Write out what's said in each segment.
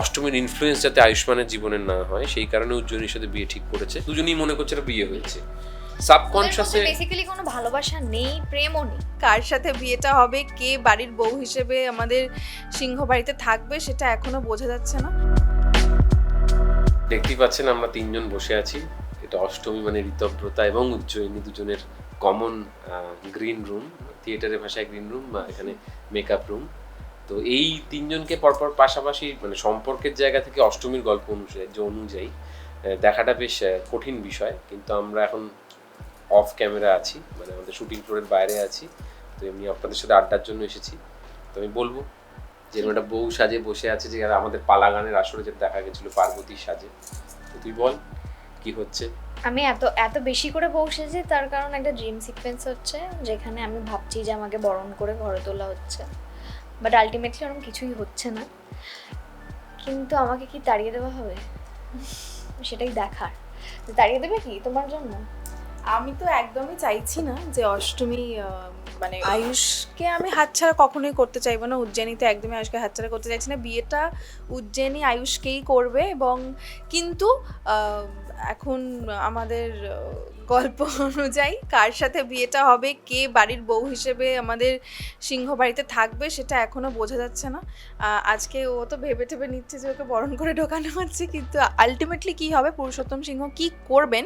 অষ্টমীর ইনফ্লুয়েন্স যাতে আয়ুষ্মানের জীবনে না হয় সেই কারণে উজ্জয়নীর সাথে বিয়ে ঠিক করেছে। দুজনেই মনে করছে এটা বিয়ে হয়েছে। সাবকনশিয়াসে বেসিক্যালি কোনো ভালোবাসা নেই প্রেমও নেই। কার সাথে বিয়েটা হবে কে বাড়ির বউ হিসেবে আমাদের সিংহ বাড়িতে থাকবে সেটা এখনও বোঝা যাচ্ছে না। দেখতেই পাচ্ছেন আমরা তিনজন বসে আছি। এটা অষ্টমী মানে ঋতব্রতা এবং উজ্জয়িনী দুজনের কমন গ্রিন রুম থিয়েটারের ভাষায় গ্রিন রুম বা এখানে মেকআপ রুম তো এই তিনজনকে পরপর পাশাপাশি মানে সম্পর্কের জায়গা থেকে অষ্টমীর গল্প অনুযায়ী, যে অনুযায়ী দেখাটা বেশ কঠিন বিষয়। কিন্তু আমরা এখন অফ ক্যামেরা আছি মানে আমাদের শুটিং ফ্লোরের বাইরে আছি। তো এমনি আপনাদের সাথে আড্ডার জন্য এসেছি। তো আমি বলব, যে একটা বউ সাজে বসে আছে, যে আমাদের পালা গানের আসরে যেটা দেখা গেছিল পার্বতী সাজে। তো তুই বল, কি হচ্ছে? আমি এত এত বেশি করে বসেছি তার কারণ একটা ড্রিম সিকোয়েন্স হচ্ছে, যেখানে আমি ভাবছি যে আমাকে বরণ করে ঘরে তোলা হচ্ছে। বাট আলটিমেটলি ওরকম কিছুই হচ্ছে না। কিন্তু আমাকে কি তাড়িয়ে দেওয়া হবে? সেটাই দেখার। তাড়িয়ে দেবে কি তোমার জন্য? আমি তো একদমই চাইছি না যে অষ্টমী মানে আয়ুষকে আমি হাতছাড়া কখনোই করতে চাইব না। উজ্জয়িনীতে একদমই আয়ুষকে হাতছাড়া করতে চাইছি না। বিয়েটা উজ্জয়িনী আয়ুষকেই করবে এবং কিন্তু এখন আমাদের গল্প অনুযায়ী কার সাথে বিয়েটা হবে, কে বাড়ির বউ হিসেবে আমাদের সিংহ বাড়িতে থাকবে সেটা এখনও বোঝা যাচ্ছে না। আজকে ও তো ভেবে টেবে নিচ্ছে যে ওকে বরণ করে ঢোকানো হচ্ছে, কিন্তু আলটিমেটলি কি হবে, পুরুষোত্তম সিংহ কি করবেন,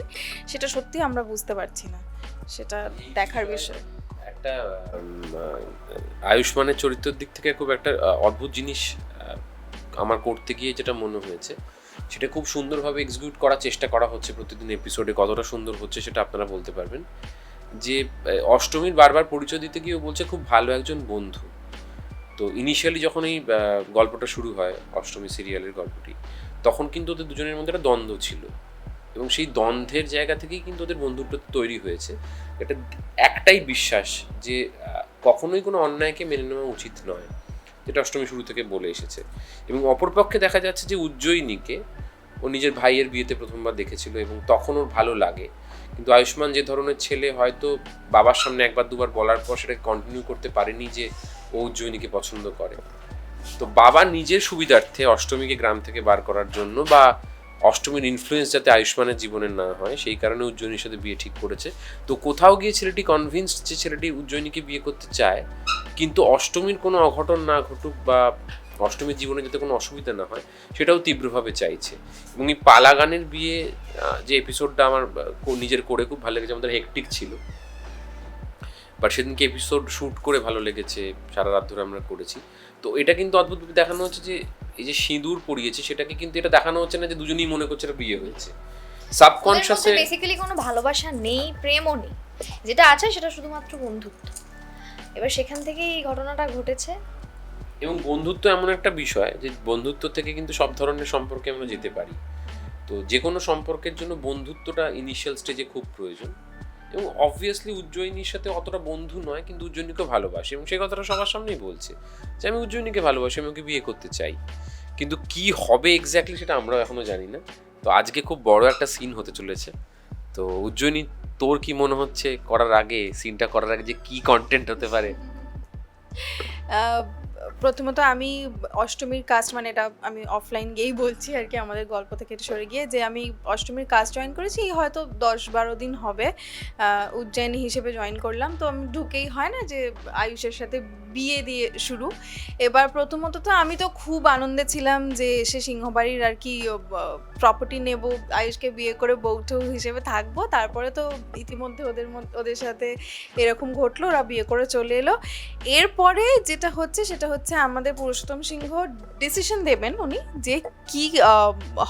সেটা সত্যি আমরা বুঝতে পারছি না। সেটা দেখার বিষয়। একটা আয়ুষ্মানের চরিত্রের দিক থেকে খুব একটা অদ্ভুত জিনিস আমার করতে গিয়ে যেটা মনে হয়েছে, সেটা খুব সুন্দরভাবে এক্সিকিউট করার চেষ্টা করা হচ্ছে প্রতিদিন এপিসোডে কতটা সুন্দর হচ্ছে সেটা আপনারা বলতে পারবেন। যে অষ্টমীর বারবার পরিচয় দিতে গিয়ে ও বলছে খুব ভালো একজন বন্ধু। তো ইনিশিয়ালি যখন এই গল্পটা শুরু হয়, অষ্টমী সিরিয়ালের গল্পটি, তখন কিন্তু ওদের দুজনের মধ্যে একটা দ্বন্দ্ব ছিল। এবং সেই দ্বন্দ্বের জায়গা থেকেই কিন্তু ওদের বন্ধুত্ব তৈরি হয়েছে। এটা একটাই বিশ্বাস যে কখনোই কোনো অন্যায়কে মেনে নেওয়া উচিত নয়, যেটা অষ্টমী শুরু থেকে বলে এসেছে। এবং অপরপক্ষে দেখা যাচ্ছে যে উজ্জয়িনীকে ও নিজের ভাইয়ের বিয়েতে প্রথমবার দেখেছিল এবং তখন ওর ভালো লাগে। কিন্তু আয়ুষ্মান যে ধরনের ছেলে, হয়তো বাবার সামনে একবার দুবার বলার পর সেটাকে কন্টিনিউ করতে পারেনি যে ও উজ্জয়িনীকে পছন্দ করে। তো বাবা নিজের সুবিধার্থে অষ্টমীকে গ্রাম থেকে বার করার জন্য বা অষ্টমীর ইনফ্লুয়েন্স যাতে আয়ুষ্মানের জীবনে না হয়, সেই কারণে উজ্জয়িনীর সাথে বিয়ে ঠিক করেছে। তো কোথাও গিয়ে ছেলেটি কনভিন্সড যে ছেলেটি উজ্জয়িনীকে বিয়ে করতে চায়, কিন্তু অষ্টমীর কোনো অঘটন না ঘটুক বা অষ্টমীর জীবনে যাতে কোনো অসুবিধা না হয়, সেটাও তীব্রভাবে চাইছে। এবং এই পালা গানের বিয়ে যে এপিসোডটা আমার নিজের করে খুব ভালো লেগেছে, আমাদের হেকটিক ছিল। বাট সেদিনকে এপিসোড শ্যুট করে ভালো লেগেছে, সারা রাত ধরে আমরা করেছি। তো এটা কিন্তু অদ্ভুতভাবে দেখানো হচ্ছে যে এই যে সিঁদুর পরিয়েছে সেটাকে কিন্তু এটা দেখানো হচ্ছে না যে দুজনেই মনে করছে এটা বিয়ে হয়েছে। সাবকনশিয়াসে বেসিক্যালি কোনো ভালোবাসা নেই প্রেমও নেই। যেটা আছে সেটা শুধুমাত্র বন্ধুত্ব। এবার সেখান থেকেই এই ঘটনাটা ঘটেছে। এবং বন্ধুত্ব এমন একটা বিষয় যে বন্ধুত্ব থেকে কিন্তু সব ধরনের সম্পর্কে আমরা যেতে পারি। তো যে কোনো সম্পর্কের জন্য বন্ধুত্বটা ইনিশিয়াল স্টেজে খুব প্রয়োজন। এবং অবভিয়াসলি উজ্জয়িনীর সাথে অতটা বন্ধু নয়, কিন্তু উজ্জয়িনীকে ভালোবাসে এবং সেই কথাটা সবার সামনেই বলছে যে আমি উজ্জয়িনীকে ভালোবাসি, আমি ওকে বিয়ে করতে চাই। কিন্তু কি হবে এক্স্যাক্টলি সেটা আমরাও এখনও জানি না। তো আজকে খুব বড় একটা সিন হতে চলেছে। তো উজ্জয়িনী, তোর কি মনে হচ্ছে করার আগে সিনটা করার আগে যে কি কন্টেন্ট হতে পারে? প্রথমত আমি অষ্টমীর কাস্ট মানে এটা আমি অফলাইন গিয়েই বলছি আর কি, আমাদের গল্প থেকে সরে গিয়ে, যে আমি অষ্টমীর কাস্ট জয়েন করেছি হয়তো দশ বারো দিন হবে উজ্জয়িনী হিসেবে জয়েন করলাম। তো আমি ঢুকেই হয় না যে আয়ুষের সাথে বিয়ে দিয়ে শুরু। এবার প্রথমত তো আমি তো খুব আনন্দে ছিলাম যে এসে সিংহবাড়ির আর কি প্রপার্টি নেব, আয়ুষকে বিয়ে করে বৌঠৌ হিসেবে থাকব। তারপরে তো ইতিমধ্যে ওদের ওদের সাথে এরকম ঘটলো, ওরা বিয়ে করে চলে এলো। এরপরে যেটা হচ্ছে, সেটা হচ্ছে আমাদের পুরুষোত্তম সিংহ ডিসিশন দেবেন উনি যে কি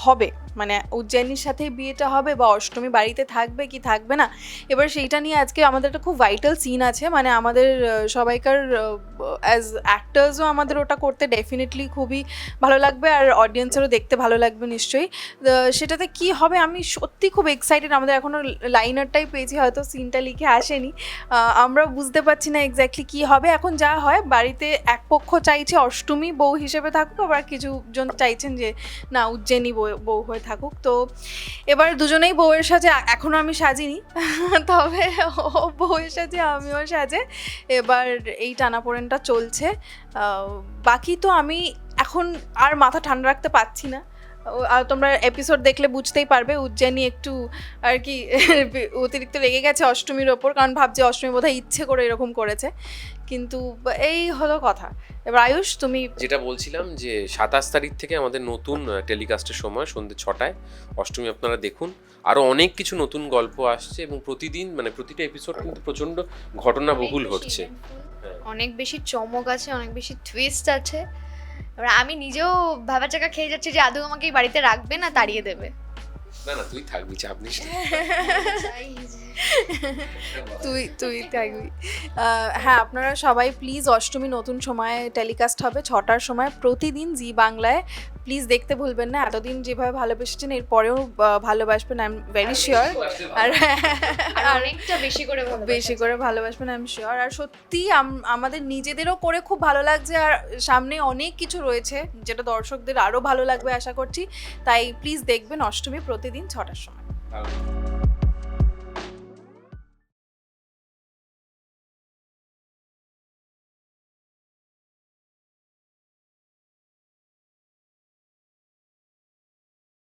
হবে। মানে উজ্জয়িনীর সাথে বিয়েটা হবে বা অষ্টমী বাড়িতে থাকবে কি থাকবে না, এবার সেইটা নিয়ে আজকে আমাদের একটা খুব ভাইটাল সিন আছে। মানে আমাদের সবাইকার অ্যাজ অ্যাক্টার্সও আমাদের ওটা করতে ডেফিনেটলি খুবই ভালো লাগবে আর অডিয়েন্সেরও দেখতে ভালো লাগবে নিশ্চয়ই। সেটাতে কি হবে আমি সত্যি খুব এক্সাইটেড আমাদের এখনও লাইনারটাই পেয়েছি, হয়তো সিনটা লিখে আসেনি। আমরা বুঝতে পারছি না এক্স্যাক্টলি কি হবে। এখন যা হয়, বাড়িতে এক পক্ষ চাইছে অষ্টমী বউ হিসেবে থাকুক, আবার কিছুজন চাইছেন যে, না, উজ্জয়িনী বউ বউ হয়ে থাকুক। তো এবার দুজনেই বউয়ের সাজে এখনও আমি সাজিনি, তবে ও বউয়ের সাজে, আমিও সাজে। এবার এই টানাপোড়েনটা চলছে। বাকি তো আমি এখন আর মাথা ঠান্ডা রাখতে পারছি না। তোমরা এপিসোড দেখলে বুঝতেই পারবে উজ্জয়িনী একটু আর কি অতিরিক্ত লেগে গেছে অষ্টমীর ওপর কারণ ভাবছে অষ্টমী বোধহয় ইচ্ছে করে এরকম করেছে। কিন্তু এই হলো কথা। এবার আয়ুষ তুমি যেটা বলছিলাম যে সাতাশ তারিখ থেকে আমাদের নতুন টেলিকাস্টের সময় সন্ধ্যে ছটায়। অষ্টমী আপনারা দেখুন। আরও অনেক কিছু নতুন গল্প আসছে এবং প্রতিদিন মানে প্রতিটা এপিসোড কিন্তু প্রচণ্ড ঘটনাবহুল অনেক বেশি হচ্ছে। অনেক বেশি চমক আছে অনেক বেশি টুইস্ট আছে। এবার আমি নিজেও ভাবা চাকা খেয়ে যাচ্ছি যে আদৌ আমাকে এই বাড়িতে রাখবে না তাড়িয়ে দেবে। না না তুই থাকবি চাপ নিস তুই তুই থাকবি আহ, হ্যাঁ আপনারা সবাই প্লিজ অষ্টমী নতুন সময়ে টেলিকাস্ট হবে। ছটার সময় প্রতিদিন জি বাংলায়। প্লিজ দেখতে ভুলবেন না। এতদিন যেভাবে ভালোবেসেছেন এরপরেও ভালোবাসবেন আই এম ভেরি শিওর আর আর অনেকটা বেশি করে বেশি করে ভালোবাসবেন আই এম শিওর আর সত্যি আমাদের নিজেদেরও করে খুব ভালো লাগছে। আর সামনে অনেক কিছু রয়েছে যেটা দর্শকদের আরও ভালো লাগবে আশা করছি। তাই প্লিজ দেখবেন অষ্টমী প্রতিদিন ছটার সময়।